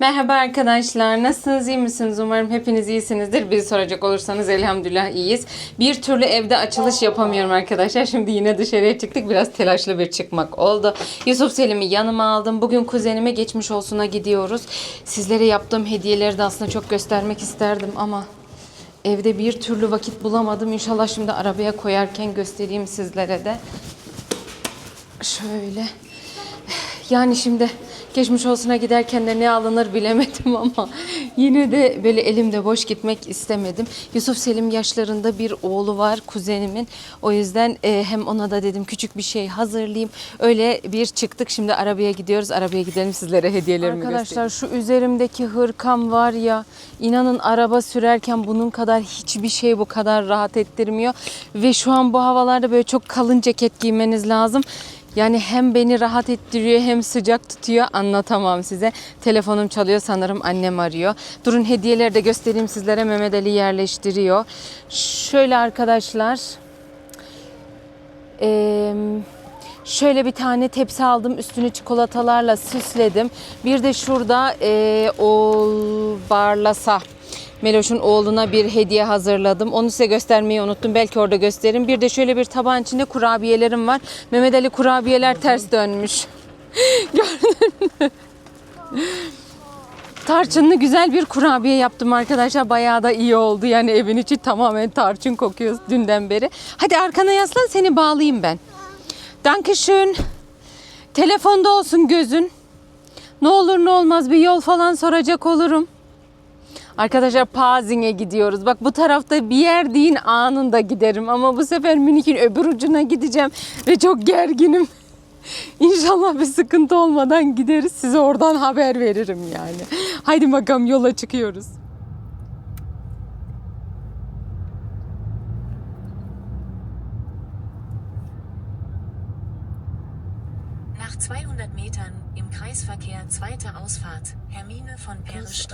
Merhaba arkadaşlar. Nasılsınız? iyi misiniz? Umarım hepiniz iyisinizdir. Bizi soracak olursanız elhamdülillah iyiyiz. Bir türlü evde açılış yapamıyorum arkadaşlar. Şimdi yine dışarıya çıktık. Biraz telaşlı bir çıkmak oldu. Yusuf Selim'i yanıma aldım. Bugün kuzenime geçmiş olsuna gidiyoruz. Sizlere yaptığım hediyeleri de aslında çok göstermek isterdim ama evde bir türlü vakit bulamadım. İnşallah şimdi arabaya koyarken göstereyim sizlere de. Şöyle. Yani şimdi geçmiş olsuna giderken de ne alınır bilemedim ama yine de böyle elimde boş gitmek istemedim. Yusuf Selim yaşlarında bir oğlu var kuzenimin. O yüzden e, hem ona da dedim küçük bir şey hazırlayayım. Öyle bir çıktık şimdi arabaya gidiyoruz. Arabaya gidelim sizlere hediyelerimi Arkadaşlar şu üzerimdeki hırkam var ya inanın araba sürerken bunun kadar hiçbir şey bu kadar rahat ettirmiyor. Ve şu an bu havalarda böyle çok kalın ceket giymeniz lazım. Yani hem beni rahat ettiriyor hem sıcak tutuyor anlatamam size. Telefonum çalıyor sanırım annem arıyor. Durun hediyeleri de göstereyim sizlere Mehmet Ali yerleştiriyor. Şöyle arkadaşlar. Eee Şöyle bir tane tepsi aldım. Üstünü çikolatalarla süsledim. Bir de şurada eee oğul barlasa Meloş'un oğluna bir hediye hazırladım. Onu size göstermeyi unuttum. Belki orada gösteririm. Bir de şöyle bir tabağın içinde kurabiyelerim var. Mehmet Ali kurabiyeler ters dönmüş. Gördün mü? Tarçınlı güzel bir kurabiye yaptım arkadaşlar. Bayağı da iyi oldu. Yani evin içi tamamen tarçın kokuyor dünden beri. Hadi arkana yaslan seni bağlayayım ben. Dankeschön. Telefonda olsun gözün. Ne olur ne olmaz bir yol falan soracak olurum. Arkadaşlar Pazing'e gidiyoruz. Bak bu tarafta bir yer deyin anında giderim. Ama bu sefer Münih'in öbür ucuna gideceğim. Ve çok gerginim. İnşallah bir sıkıntı olmadan gideriz. Size oradan haber veririm yani. Haydi bakalım yola çıkıyoruz.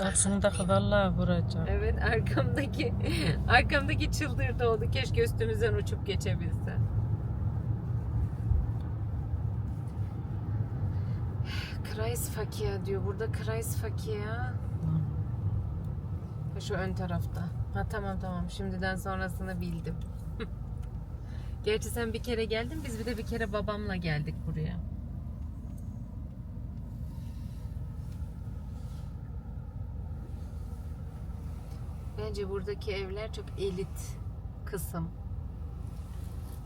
Arkamdaki vallahi vuracak. Evet arkamdaki arkamdaki çıldırdı oldu. Keşke üstümüzden uçup geçebilse. Kreisverkehr diyor. Burada Kreisverkehr. Ha, Şu ön tarafta. Ha tamam tamam. Şimdiden sonrasını bildim. Gerçi sen bir kere geldin. Biz bir de bir kere babamla geldik buraya. Bence buradaki evler çok elit kısım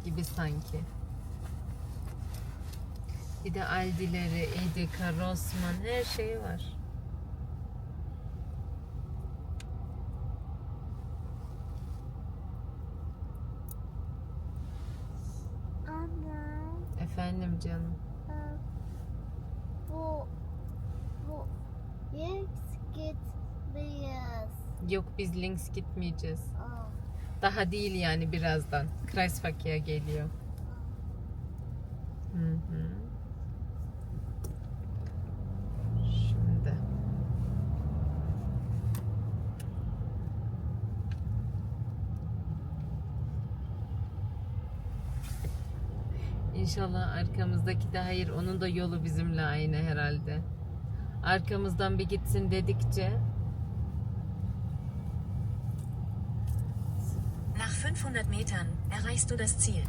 gibi sanki. Bir de Aldi'leri, Edeka, Rossmann her şey var. Anne, Efendim canım. bu bu X gitmeyiz. Yok biz links gitmeyeceğiz. Aa, Daha değil yani birazdan. Kreisverkehr geliyor. Hı hı. Şimdi. İnşallah arkamızdaki de hayır onun da yolu bizimle aynı herhalde. Arkamızdan bir gitsin dedikçe 500 Metern erreichst du das Ziel.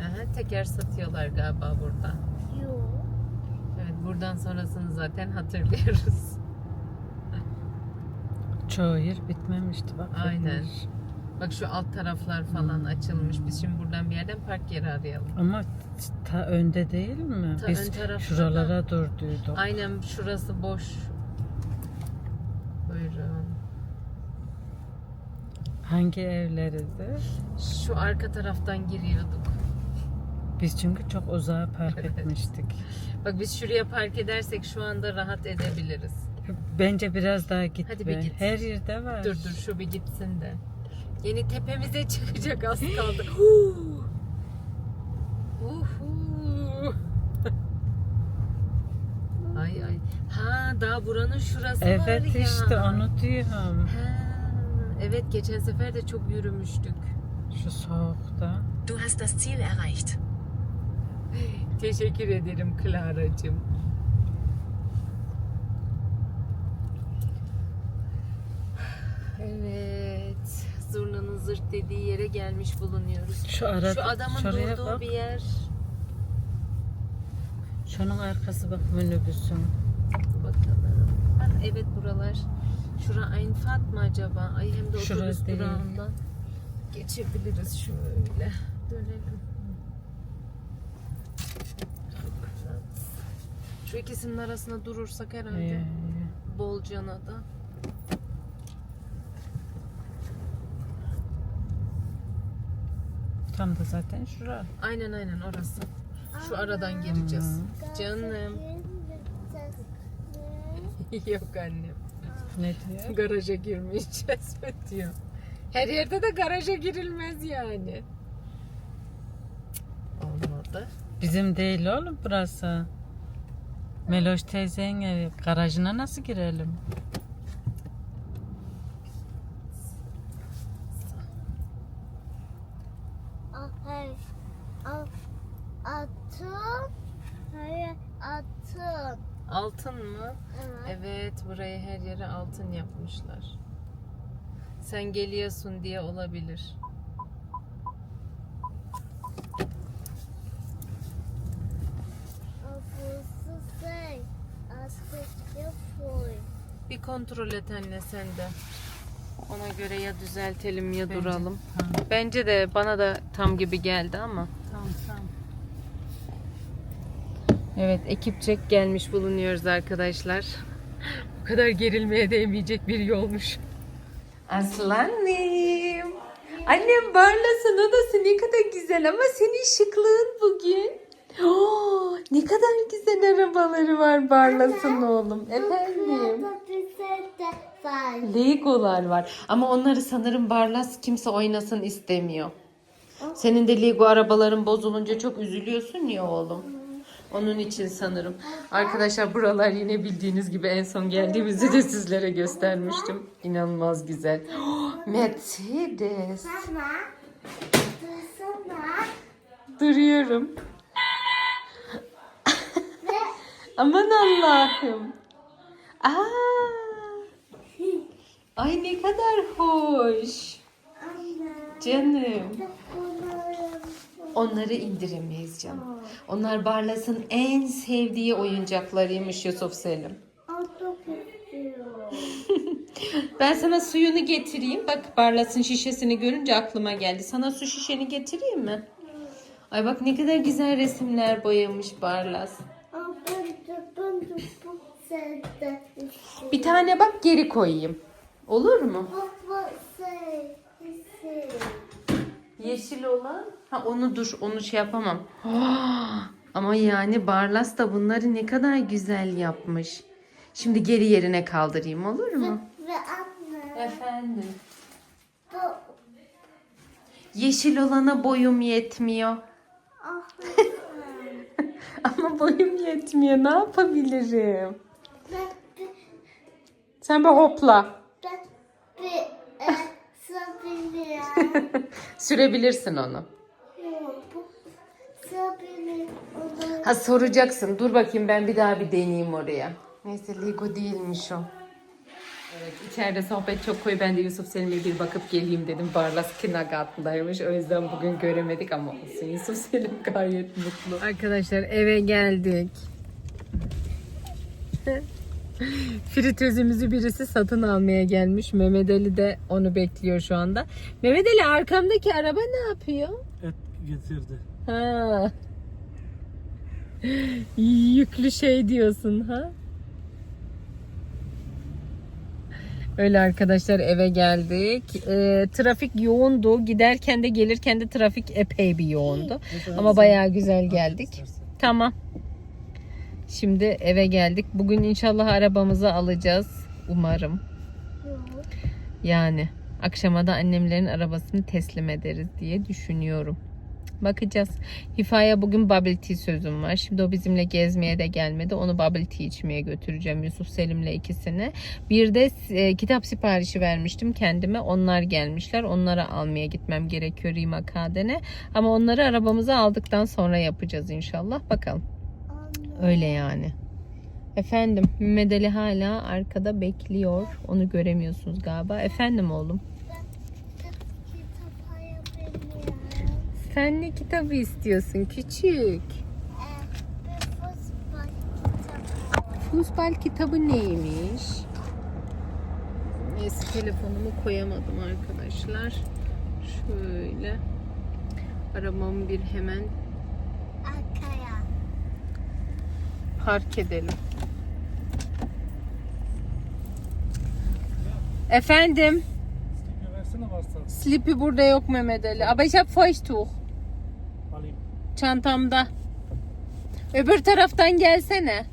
Aha, teker satıyorlar galiba burada. yu Evet buradan sonrasını zaten hatırlıyoruz. Çoğu yer bitmemişti bak. Aynen. bitmiş. Bak şu alt taraflar falan açılmış. Biz şimdi buradan bir yerden park yeri arayalım. Ama ta önde değil mi? Ta Biz ön tarafta şuralara durduyduk. Aynen şurası boş. Buyurun. Hangi evleriydi? Şu arka taraftan giriyorduk. Biz çünkü çok uzağa park Evet. etmiştik. Bak biz şuraya park edersek şu anda rahat edebiliriz. Bence biraz daha git Hadi be. bir git. Her yerde var. Dur dur şu bir gitsin de. Yeni tepemize çıkacak az kaldı. Uhu. ay ay. Ha daha buranın şurası var Evet ya. işte onu diyorum. Ha, evet geçen sefer de çok yürümüştük. Şu soğukta. Du hast das Ziel erreicht. Teşekkür ederim Clara'cığım. Evet. Zurnanın zırt dediği yere gelmiş bulunuyoruz. Şu arada Şu adamın durduğu bak. bir yer. Şunun arkası bak minibüsün. Bakalım. Ah, evet buralar. Şura Einfaht mı acaba? Ay hem de Şurası otobüs değil. durağından geçebiliriz şöyle. Dönelim. Şu ikisinin arasında durursak herhalde. Ee, Bolcana'da. tam da zaten şura. Aynen aynen orası. Şu aradan gireceğiz. Canım. Yok annem. Ne diyor? Garaja girmeyeceğiz mi diyor. Her yerde de garaja girilmez yani. Olmadı. Bizim değil oğlum burası. Meloş teyzenin evi. Garajına nasıl girelim? Ah, hayır. Ah, Atın. Hayır, atın. Altın mı? Evet. Evet burayı her yere altın yapmışlar. Sen geliyorsun diye olabilir. Bir kontrol et anne sen de. Ona göre ya düzeltelim ya Bence. duralım. Tamam. Bence de bana da tam gibi geldi ama. Tamam tamam. Evet ekipçek gelmiş bulunuyoruz arkadaşlar. Kadar gerilmeye değmeyecek bir yolmuş. Aslanım. Annem Barlas'ın odası ne kadar güzel ama senin şıklığın bugün. Oh, ne kadar güzel arabaları var Barlas'ın oğlum. Efendim. Legolar var ama onları sanırım Barlas kimse oynasın istemiyor. Senin de Lego arabaların bozulunca çok üzülüyorsun ya oğlum. Onun için sanırım. Arkadaşlar buralar yine bildiğiniz gibi en son geldiğimizde de sizlere göstermiştim. İnanılmaz güzel. Oh, Mercedes. Duruyorum. Aman Allah'ım. Aa. Ay ne kadar hoş. Canım. Onları indiremeyiz canım. Onlar Barlas'ın en sevdiği oyuncaklarıymış Yusuf Selim. Ben sana suyunu getireyim. Bak Barlas'ın şişesini görünce aklıma geldi. Sana su şişeni getireyim mi? Ay bak ne kadar güzel resimler boyamış Barlas. Bir tane bak geri koyayım. Olur mu? Şey. Şey. Yeşil olan? Ha onu dur onu şey yapamam. Ama yani Barlas da bunları ne kadar güzel yapmış. Şimdi geri yerine kaldırayım olur mu? Ve anne. Efendim. Bu. Yeşil olana boyum yetmiyor. Ah. Ama boyum yetmiyor. Ne yapabilirim? Ben. Sen bir hopla. Ben. E. Sürebilirsin onu. Yok, bu Sabine. Onu. Ha soracaksın. Dur bakayım ben bir daha bir deneyeyim oraya. Neyse Lego değilmiş o. Evet içeride sohbet çok koyu. Ben de Yusuf Selim'e bir bakıp geleyim dedim. Barlas Kindergarten'daymış. O yüzden bugün göremedik ama olsun. Yusuf Selim gayet mutlu. Arkadaşlar eve geldik. Fritözümüzü birisi satın almaya gelmiş. Mehmet Ali de onu bekliyor şu anda. Mehmet Ali arkamdaki araba ne yapıyor? et getirdi. Ha. Yüklü şey diyorsun ha? Öyle arkadaşlar eve geldik. Ee, trafik yoğundu. Giderken de gelirken de trafik epey bir yoğundu. Ama bayağı güzel geldik. Tamam. Şimdi eve geldik. Bugün inşallah arabamızı alacağız. Umarım. Yani akşama da annemlerin arabasını teslim ederiz diye düşünüyorum. Bakacağız. Hifa'ya bugün bubble tea sözüm var. Şimdi o bizimle gezmeye de gelmedi. Onu bubble tea içmeye götüreceğim Yusuf Selim'le ikisini. Bir de e, kitap siparişi vermiştim kendime. Onlar gelmişler. Onları almaya gitmem gerekiyor Rima Kaden'e. Ama onları arabamıza aldıktan sonra yapacağız inşallah. Bakalım. Öyle yani. Efendim Mehmet hala arkada bekliyor. Onu göremiyorsunuz galiba. Efendim oğlum. Kitap ayabilirim. Sen ne kitabı istiyorsun küçük? Futbol kitabı. Fußball kitabı neymiş? Neyse telefonumu koyamadım arkadaşlar. Şöyle arabamı bir hemen Arkaya. park edelim. Efendim, Sleepy burada yok Mehmet Ali. Aber ich habe Feuchttuch. Çantamda. Öbür taraftan gelsene.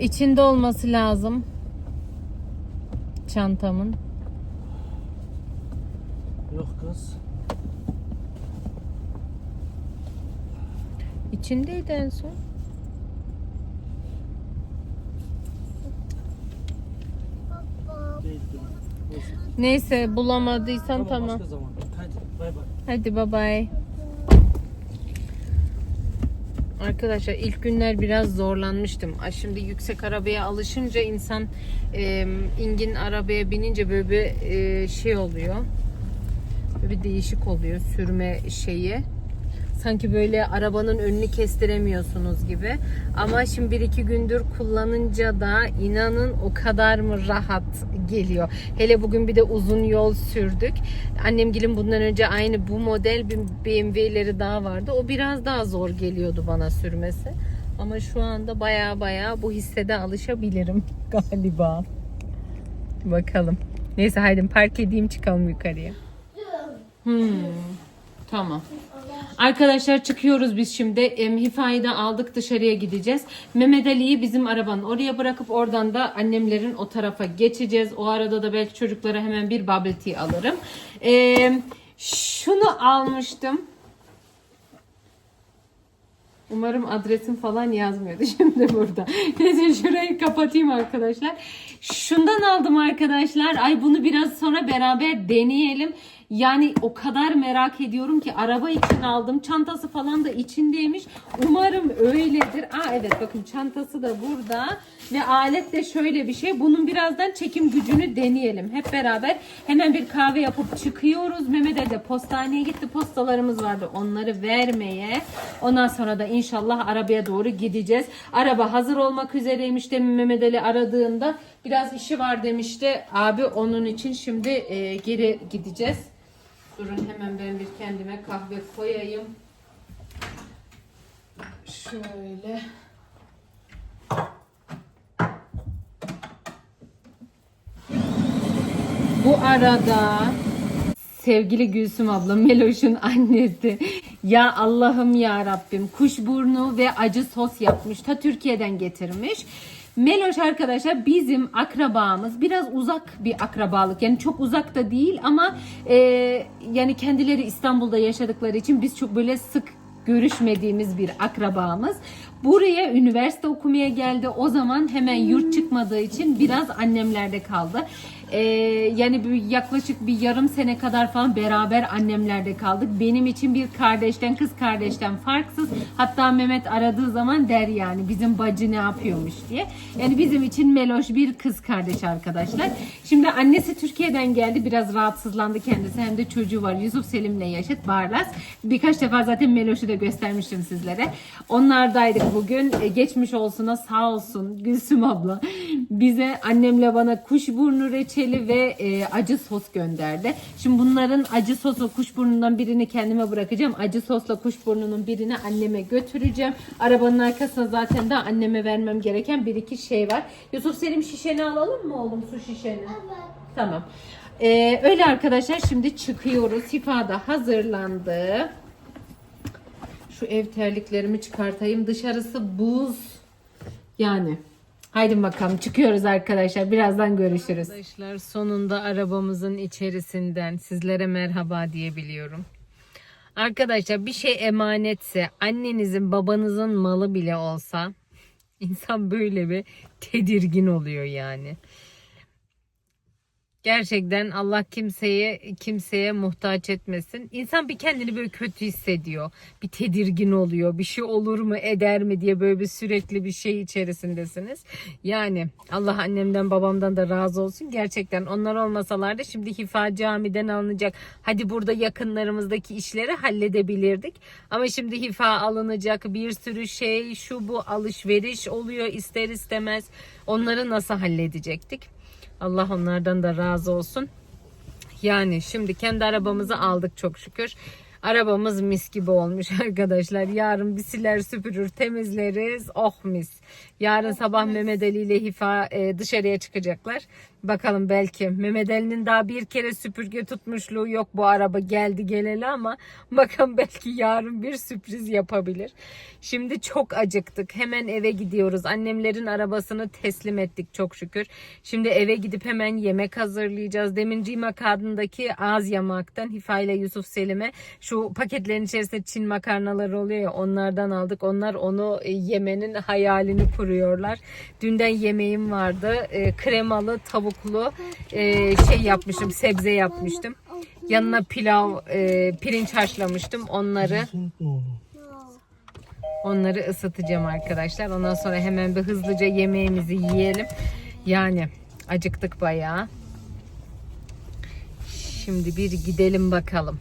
İçinde olması lazım. Çantamın. Yok kız. İçindeydi en son. Neyse bulamadıysan tamam. Başka zaman. Hadi bay bay. Hadi bye bye. Arkadaşlar ilk günler biraz zorlanmıştım. Ay Şimdi yüksek arabaya alışınca insan e, ingin arabaya binince böyle bir e, şey oluyor. Böyle bir değişik oluyor sürme şeyi. Sanki böyle arabanın önünü kestiremiyorsunuz gibi. Ama şimdi bir iki gündür kullanınca da inanın o kadar mı rahat geliyor. Hele bugün bir de uzun yol sürdük. Annemgilin bundan önce aynı bu model bir BMW'leri daha vardı. O biraz daha zor geliyordu bana sürmesi. Ama şu anda baya baya bu hissede alışabilirim galiba. Bakalım. Neyse haydi park edeyim çıkalım yukarıya. Hmm. Tamam. Arkadaşlar çıkıyoruz biz şimdi. Em, Hifa'yı da aldık dışarıya gideceğiz. Mehmet Ali'yi bizim arabanın oraya bırakıp oradan da annemlerin o tarafa geçeceğiz. O arada da belki çocuklara hemen bir bubble tea alırım. Em, şunu almıştım. Umarım adresim falan yazmıyordu şimdi burada. Neyse şurayı kapatayım arkadaşlar. Şundan aldım arkadaşlar. Ay bunu biraz sonra beraber deneyelim. Yani o kadar merak ediyorum ki araba için aldım. Çantası falan da içindeymiş. Umarım öyledir. Aa evet bakın çantası da burada. Ve alet de şöyle bir şey. Bunun birazdan çekim gücünü deneyelim. Hep beraber hemen bir kahve yapıp çıkıyoruz. Mehmet de postaneye gitti. Postalarımız vardı. Onları vermeye. Ondan sonra da inşallah arabaya doğru gideceğiz. Araba hazır olmak üzereymiş demin Mehmet Ali aradığında. Biraz işi var demişti. Abi onun için şimdi e, geri gideceğiz. Durun hemen ben bir kendime kahve koyayım. Şöyle. Bu arada sevgili Gülsüm abla Meloş'un annesi. Ya Allah'ım ya Rabbim kuşburnu ve acı sos yapmış. Ta Türkiye'den getirmiş. Meloş arkadaşlar bizim akrabamız biraz uzak bir akrabalık yani çok uzak da değil ama e, yani kendileri İstanbul'da yaşadıkları için biz çok böyle sık görüşmediğimiz bir akrabamız. Buraya üniversite okumaya geldi. O zaman hemen yurt çıkmadığı için biraz annemlerde kaldı. Ee, yani bir, yaklaşık bir yarım sene kadar falan beraber annemlerde kaldık. Benim için bir kardeşten kız kardeşten farksız. Hatta Mehmet aradığı zaman der yani bizim bacı ne yapıyormuş diye. Yani bizim için Meloş bir kız kardeş arkadaşlar. Şimdi annesi Türkiye'den geldi. Biraz rahatsızlandı kendisi. Hem de çocuğu var. Yusuf Selim'le yaşıt Barlas. Birkaç defa zaten Meloş'u da göstermiştim sizlere. Onlardaydık bugün. E, geçmiş olsuna sağ olsun Gülsüm abla. Bize annemle bana kuşburnu reçeli ve e, acı sos gönderdi. Şimdi bunların acı sosla kuşburnundan birini kendime bırakacağım. Acı sosla kuşburnunun birini anneme götüreceğim. Arabanın arkasına zaten de anneme vermem gereken bir iki şey var. Yusuf Selim şişeni alalım mı oğlum su şişeni? Tamam. Ee, öyle arkadaşlar şimdi çıkıyoruz. Hifa da hazırlandı. Şu ev terliklerimi çıkartayım. Dışarısı buz. Yani. Haydi bakalım çıkıyoruz arkadaşlar. Birazdan görüşürüz. Arkadaşlar sonunda arabamızın içerisinden sizlere merhaba diyebiliyorum. Arkadaşlar bir şey emanetse annenizin babanızın malı bile olsa insan böyle bir tedirgin oluyor yani. Gerçekten Allah kimseye kimseye muhtaç etmesin. İnsan bir kendini böyle kötü hissediyor. Bir tedirgin oluyor. Bir şey olur mu eder mi diye böyle bir sürekli bir şey içerisindesiniz. Yani Allah annemden babamdan da razı olsun. Gerçekten onlar olmasalardı şimdi Hifa camiden alınacak. Hadi burada yakınlarımızdaki işleri halledebilirdik. Ama şimdi Hifa alınacak bir sürü şey şu bu alışveriş oluyor ister istemez. Onları nasıl halledecektik? Allah onlardan da razı olsun. Yani şimdi kendi arabamızı aldık çok şükür. Arabamız mis gibi olmuş arkadaşlar. Yarın bir siler süpürür temizleriz. Oh mis. Yarın sabah Mehmet Ali ile Hifa e, dışarıya çıkacaklar. Bakalım belki Mehmet Ali'nin daha bir kere süpürge tutmuşluğu yok bu araba geldi geleli ama bakalım belki yarın bir sürpriz yapabilir. Şimdi çok acıktık. Hemen eve gidiyoruz. Annemlerin arabasını teslim ettik çok şükür. Şimdi eve gidip hemen yemek hazırlayacağız. Demin Cima kadındaki ağız yamaktan Hifa ile Yusuf Selim'e şu paketlerin içerisinde Çin makarnaları oluyor ya onlardan aldık. Onlar onu e, yemenin hayalini kuruyorlar. Dünden yemeğim vardı. E, kremalı tavuklu e, şey yapmışım sebze yapmıştım. Yanına pilav, e, pirinç haşlamıştım. Onları Onları ısıtacağım arkadaşlar. Ondan sonra hemen bir hızlıca yemeğimizi yiyelim. Yani acıktık bayağı. Şimdi bir gidelim bakalım.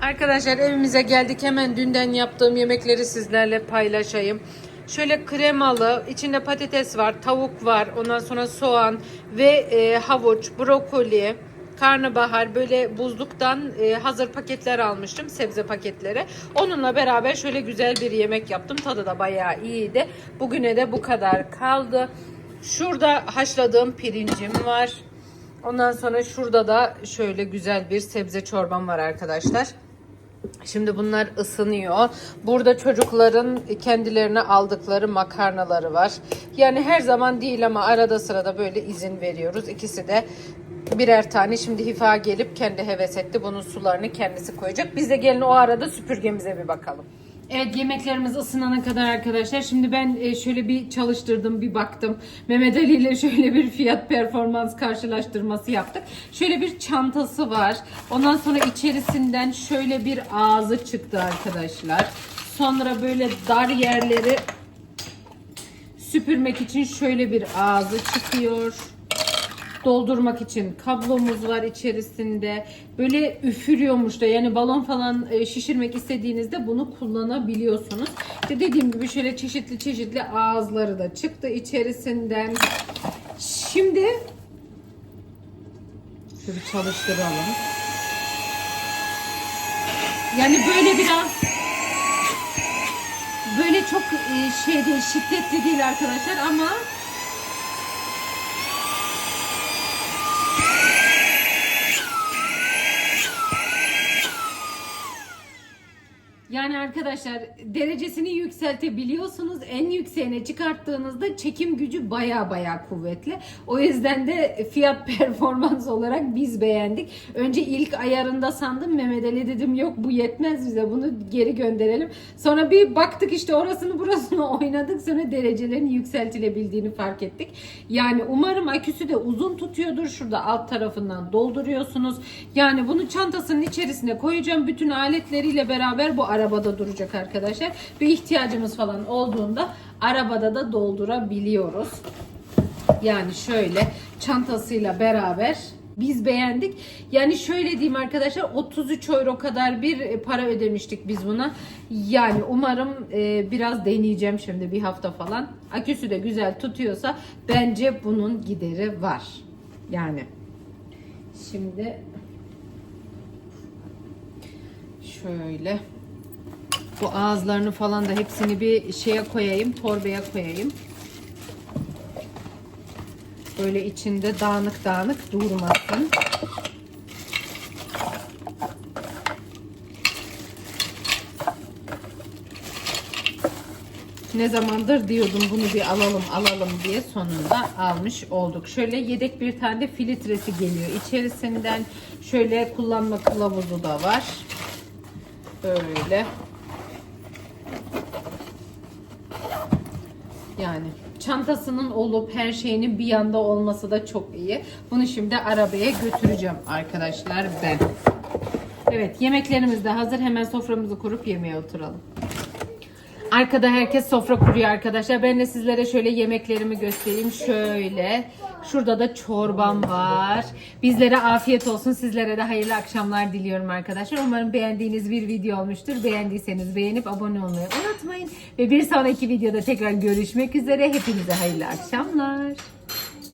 Arkadaşlar evimize geldik. Hemen dünden yaptığım yemekleri sizlerle paylaşayım. Şöyle kremalı, içinde patates var, tavuk var, ondan sonra soğan ve e, havuç, brokoli, karnabahar böyle buzluktan e, hazır paketler almıştım sebze paketleri. Onunla beraber şöyle güzel bir yemek yaptım. Tadı da bayağı iyiydi. Bugüne de bu kadar kaldı. Şurada haşladığım pirincim var. Ondan sonra şurada da şöyle güzel bir sebze çorbam var arkadaşlar. Şimdi bunlar ısınıyor. Burada çocukların kendilerine aldıkları makarnaları var. Yani her zaman değil ama arada sırada böyle izin veriyoruz. İkisi de birer tane. Şimdi Hifa gelip kendi heves etti. Bunun sularını kendisi koyacak. Biz de gelin o arada süpürgemize bir bakalım. Evet yemeklerimiz ısınana kadar arkadaşlar. Şimdi ben e, şöyle bir çalıştırdım, bir baktım. Mehmet Ali ile şöyle bir fiyat performans karşılaştırması yaptık. Şöyle bir çantası var. Ondan sonra içerisinden şöyle bir ağzı çıktı arkadaşlar. Sonra böyle dar yerleri süpürmek için şöyle bir ağzı çıkıyor doldurmak için kablomuz var içerisinde. Böyle üfürüyormuş da yani balon falan e, şişirmek istediğinizde bunu kullanabiliyorsunuz. İşte dediğim gibi şöyle çeşitli çeşitli ağızları da çıktı içerisinden. Şimdi şöyle çalıştıralım. Yani böyle biraz böyle çok e, şey değil, şiddetli değil arkadaşlar ama Yani arkadaşlar derecesini yükseltebiliyorsunuz. En yükseğine çıkarttığınızda çekim gücü baya baya kuvvetli. O yüzden de fiyat performans olarak biz beğendik. Önce ilk ayarında sandım Mehmet Ali dedim yok bu yetmez bize bunu geri gönderelim. Sonra bir baktık işte orasını burasını oynadık sonra derecelerin yükseltilebildiğini fark ettik. Yani umarım aküsü de uzun tutuyordur. Şurada alt tarafından dolduruyorsunuz. Yani bunu çantasının içerisine koyacağım. Bütün aletleriyle beraber bu arabada duracak arkadaşlar. Bir ihtiyacımız falan olduğunda arabada da doldurabiliyoruz. Yani şöyle çantasıyla beraber biz beğendik. Yani şöyle diyeyim arkadaşlar 33 euro kadar bir para ödemiştik biz buna. Yani umarım e, biraz deneyeceğim şimdi bir hafta falan. Aküsü de güzel tutuyorsa bence bunun gideri var. Yani şimdi şöyle bu ağızlarını falan da hepsini bir şeye koyayım, torbaya koyayım. Böyle içinde dağınık dağınık durmasın. Ne zamandır diyordum bunu bir alalım alalım diye sonunda almış olduk. Şöyle yedek bir tane de filtresi geliyor. İçerisinden şöyle kullanma kılavuzu da var. Böyle. Yani çantasının olup her şeyinin bir yanda olması da çok iyi. Bunu şimdi arabaya götüreceğim arkadaşlar ben. Evet yemeklerimiz de hazır. Hemen soframızı kurup yemeğe oturalım. Arkada herkes sofra kuruyor arkadaşlar. Ben de sizlere şöyle yemeklerimi göstereyim. Şöyle. Şurada da çorbam var. Bizlere afiyet olsun. Sizlere de hayırlı akşamlar diliyorum arkadaşlar. Umarım beğendiğiniz bir video olmuştur. Beğendiyseniz beğenip abone olmayı unutmayın. Ve bir sonraki videoda tekrar görüşmek üzere. Hepinize hayırlı akşamlar.